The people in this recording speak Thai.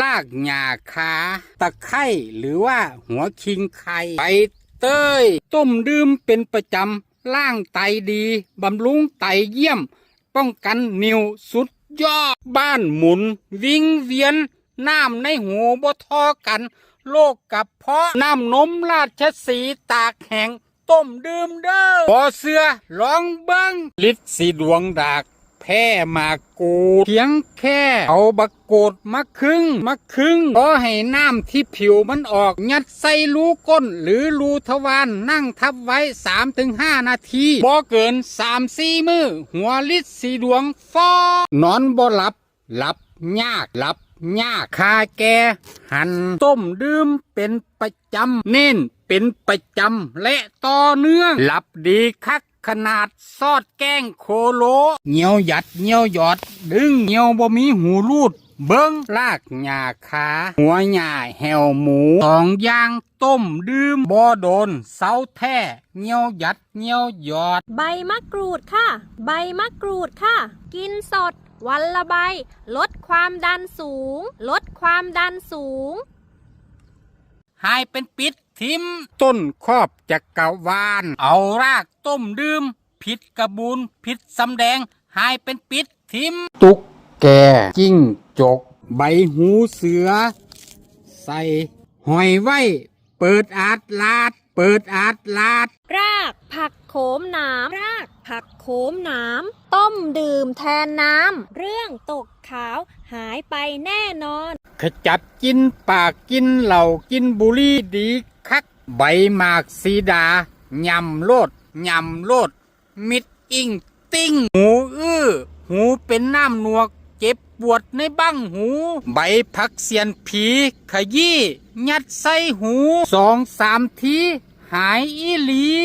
ลากหญ้าคาตะไคร้หรือว่าหัวคิงไข่ใบเต้ย ต้มดื่มเป็นประจำล่างไตดี บำรุงไตเยี่ยม ป้องกันนิวสุดยอด บ้านหมุน วิงเวียน น้ำในหูบ่ทอกันโรคกับเพาะน้ำนมราชสีตากแห้งต้มดื่มเด้อพอเสือลองเบิ้งลิดสีดวงดาก แพ้มากูดเพียงแค่เอาบักโกดมาครึ่งมาครึ่งพอให้น้ำที่ผิวมันออก ยัดใส่รูก้น หรือรูทวารนั่งทับไว้ 3-5 นาทีบ่เกิน 3-4 มือ หัวลิดสีดวงฟอนอนบ่หลับ หลับยากหลับยากคาแก หันต้มดื่มเป็นประจำเน้นเป็นประจำและต่อเนื่อง หลับดีคัก ขนาดซอดแกล้งโคโลเหี่ยวหยัดเหี่ยวหยอด ดึงเหี่ยวบ่มีหูรูด เบิ้งลากหญ้าขา หัวหญ้าแหวหมูสองอย่างต้มดื่มบ่โดนเสาแท้เหี่ยวหยัดเหี่ยวหยอด ใบมะกรูดค่ะ ใบมะกรูดค่ะ กินสด วันละใบ ลดความดันสูง ลดความดันสูง หายเป็นปิด ทิมต้นครอบจักรวาล เอารากต้มดื่มผิดกระบูนผิดสำแดง หายเป็นปิดทิม ตุกแกจิ้งจก ใบหูเสือ ใส่หอยไว้ เปิดอาดลาด เปิดอาดลาด รากผักโขมหนามรากผักโขมหนามต้มดื่มแทนน้ำ เรื่องตกขาวหายไปแน่นอน ขจัดกินปากกินเหล่ากินบุหรี่ดีคัก ใบหมากสีดายำโลดยำโลด มิดอิงติ้ง หูอื้อ หูเป็นน้ำหนวก เจ็บปวดในบ้างหู ใบผักเสียนผีขยี้ ยัดใส่หูสองสามที หายอีหลี